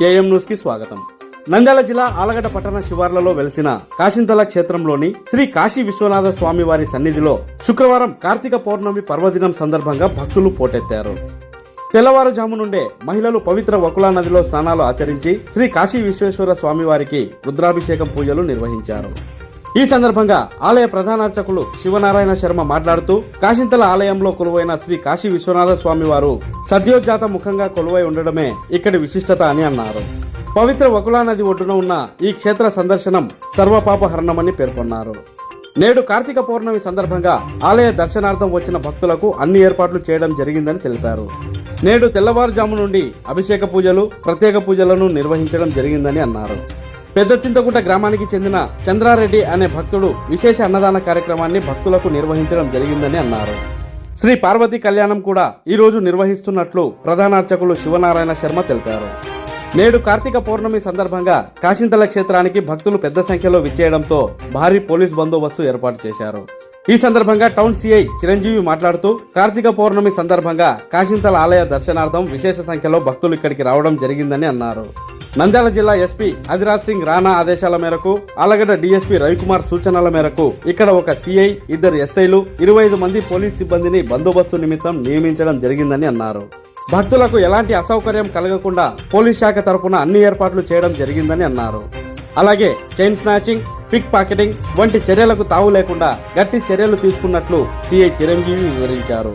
KM న్యూస్కి స్వాగతం. నంద్యాల జిల్లా ఆలగడ్డ పట్టణ శివార్లలో వెలిసిన కాశింతల క్షేత్రంలోని శ్రీ కాశీ విశ్వనాథ స్వామి వారి సన్నిధిలో శుక్రవారం కార్తీక పౌర్ణమి పర్వదినం సందర్భంగా భక్తులు పోటెత్తారు. తెల్లవారుజాము నుండే మహిళలు పవిత్ర వకులా నదిలో స్నానాలు ఆచరించి శ్రీ కాశీ విశ్వేశ్వర స్వామివారికి రుద్రాభిషేకం పూజలు నిర్వహించారు. ఈ సందర్భంగా ఆలయ ప్రధానార్చకులు శివనారాయణ శర్మ మాట్లాడుతూ కాశింతల ఆలయంలో కొలువైన శ్రీ కాశీ విశ్వనాథ స్వామి వారు సద్యోజాత ముఖంగా కొలువై ఉండడమే ఇక్కడి విశిష్టత అని అన్నారు. పవిత్ర వకులా నది ఒడ్డున ఉన్న ఈ క్షేత్ర సందర్శనం సర్వపాపహరణమని పేర్కొన్నారు. నేడు కార్తీక పౌర్ణమి సందర్భంగా ఆలయ దర్శనార్థం వచ్చిన భక్తులకు అన్ని ఏర్పాట్లు చేయడం జరిగిందని తెలిపారు. నేడు తెల్లవారుజాము నుండి అభిషేక పూజలు ప్రత్యేక పూజలను నిర్వహించడం జరిగిందని అన్నారు. పెద్ద చింతకుంట గ్రామానికి చెందిన చంద్రారెడ్డి అనే భక్తుడు విశేష అన్నదాన కార్యక్రమాన్ని భక్తులకు నిర్వహించడం జరిగిందని అన్నారు. శ్రీ పార్వతీ కళ్యాణం కూడా ఈ రోజు నిర్వహిస్తున్నట్లు ప్రధానార్చకులు శివనారాయణ శర్మ తెలిపారు. నేడు కార్తీక పౌర్ణమి సందర్భంగా కాశింతల క్షేత్రానికి భక్తులు పెద్ద సంఖ్యలో విచ్చేయడంతో భారీ పోలీస్ బందోబస్తు ఏర్పాటు చేశారు. ఈ సందర్భంగా టౌన్ సిఐ చిరంజీవి మాట్లాడుతూ కార్తీక పౌర్ణమి సందర్భంగా కాశింతల ఆలయ దర్శనార్థం విశేష సంఖ్యలో భక్తులు ఇక్కడికి రావడం జరిగిందని అన్నారు. నంద్యాల జిల్లా ఎస్పీ అదిరాజ్ సింగ్ రాణా ఆదేశాల మేరకు ఆలగడ్డ డీఎస్పీ రవికుమార్ సూచనల మేరకు ఇక్కడ ఒక సిఐ ఇద్దరు ఎస్ఐలు ఇరవై ఐదు మంది పోలీస్ సిబ్బందిని బందోబస్తు నిమిత్తం నియమించడం జరిగిందని అన్నారు. భక్తులకు ఎలాంటి అసౌకర్యం కలగకుండా పోలీస్ శాఖ తరపున అన్ని ఏర్పాట్లు చేయడం జరిగిందని అన్నారు. అలాగే చైన్ స్నాచింగ్ పిక్ పాకెటింగ్ వంటి చర్యలకు తావు లేకుండా గట్టి చర్యలు తీసుకున్నట్లు సిఐ చిరంజీవి వివరించారు.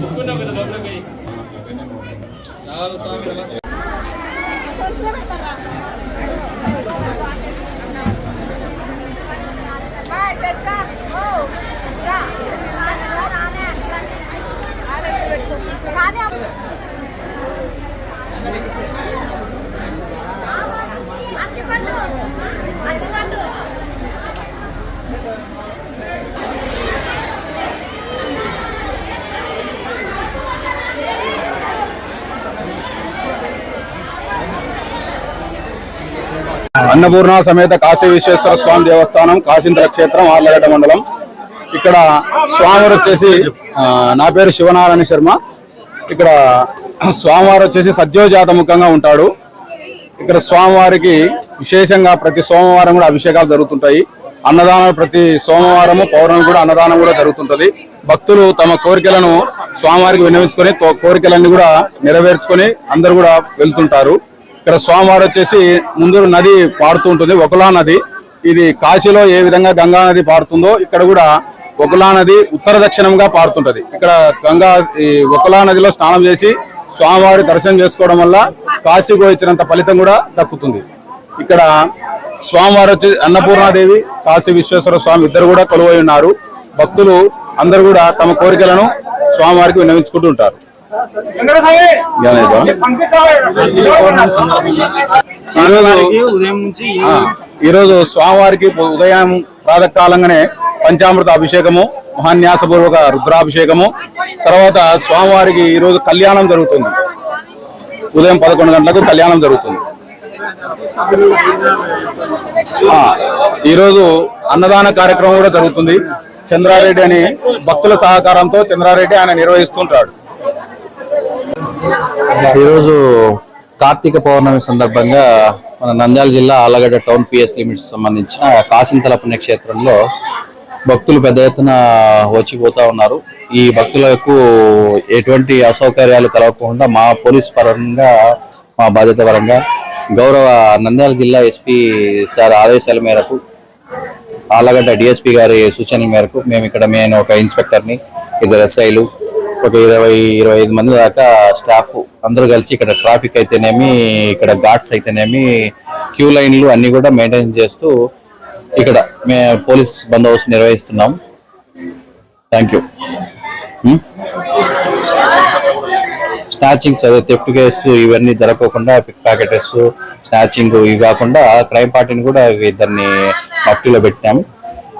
ముక్కున్నాం కదా లోపలికి. రావాలి స్వామి నమస్తే. అన్నపూర్ణ సమేత కాశీ విశ్వేశ్వర స్వామి దేవస్థానం కాశీంద్ర క్షేత్రం ఆర్లగడ్డ మండలం. ఇక్కడ స్వామివారు వచ్చేసి నా పేరు శివనారాయణ శర్మ. ఇక్కడ స్వామివారు వచ్చేసి సద్యోజాత ముఖంగా ఉంటాడు. ఇక్కడ స్వామివారికి విశేషంగా ప్రతి సోమవారం కూడా అభిషేకాలు జరుగుతుంటాయి. అన్నదానం ప్రతి సోమవారము పౌర్ణమి కూడా అన్నదానం కూడా జరుగుతుంటది. భక్తులు తమ కోరికలను స్వామివారికి విన్నవించుకొని కోరికలన్నీ కూడా నెరవేర్చుకొని అందరు కూడా వెళ్తుంటారు. ఇక్కడ స్వామివారు వచ్చేసి ముందు నది పారుతూ ఉంటుంది ఒకలా నది. ఇది కాశీలో ఏ విధంగా గంగా నది పారుతుందో ఇక్కడ కూడా ఒకలా నది ఉత్తర దక్షిణంగా పారుతుంటది. ఇక్కడ గంగా ఈ ఒకలా నదిలో స్నానం చేసి స్వామివారి దర్శనం చేసుకోవడం వల్ల కాశీకు వచ్చినంత ఫలితం కూడా దక్కుతుంది. ఇక్కడ స్వామివారు వచ్చి అన్నపూర్ణాదేవి కాశీ విశ్వేశ్వర స్వామి ఇద్దరు కూడా కొలువై ఉన్నారు. భక్తులు అందరు కూడా తమ కోరికలను స్వామివారికి విన్నవించుకుంటూ ఉంటారు. ఈరోజు స్వామివారికి ఉదయం ప్రాతకాలంగానే పంచామృత అభిషేకము మహాన్యాసపూర్వక రుద్రాభిషేకము తర్వాత స్వామివారికి ఈరోజు కళ్యాణం జరుగుతుంది. ఉదయం పదకొండు గంటలకు కళ్యాణం జరుగుతుంది. ఈరోజు అన్నదాన కార్యక్రమం కూడా జరుగుతుంది. చంద్రారెడ్డి అని భక్తుల సహకారంతో చంద్రారెడ్డి ఆయన నిర్వహిస్తుంటాడు. ఈరోజు కార్తీక పౌర్ణమి సందర్భంగా మన నంద్యాల జిల్లా ఆలగడ్డ టౌన్ పిఎస్ లిమిట్స్ సంబంధించిన కాసింతల పుణ్యక్షేత్రంలో భక్తులు పెద్ద ఎత్తున వచ్చిపోతా ఉన్నారు. ఈ భక్తులకు ఎటువంటి అసౌకర్యాలు కలగకుండా మా పోలీస్ పరంగా మా బాధ్యత పరంగా గౌరవ నంద్యాల జిల్లా ఎస్పీ సార్ ఆదేశాల మేరకు ఆలగడ్డ డిఎస్పీ గారి సూచనల మేరకు మేము ఇక్కడ నేను ఒక ఇన్స్పెక్టర్ని ఇద్దరు ఎస్ఐలు ఒక ఇరవై ఇరవై ఐదు మంది దాకా స్టాఫ్ అందరూ కలిసి ఇక్కడ ట్రాఫిక్ అయితేనేమి ఇక్కడ ఘాట్స్ అయితేనేమి క్యూ లైన్లు అన్ని కూడా మెయింటైన్ చేస్తూ ఇక్కడ మే పోలీస్ బందోబస్తు నిర్వహిస్తున్నాం. థ్యాంక్ యూ స్నాచింగ్స్ అదే థెఫ్ట్ కేసు ఇవన్నీ జరగకుండా పిక్ ప్యాకెటెస్ స్నాచింగ్ ఇవి కాకుండా క్రైమ్ పార్టీని కూడా ఇద్దరిని మఫ్టీలో పెట్టినాము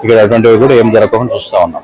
ఇక్కడ అటువంటివి కూడా ఏం జరగకుండా చూస్తూ ఉన్నాం.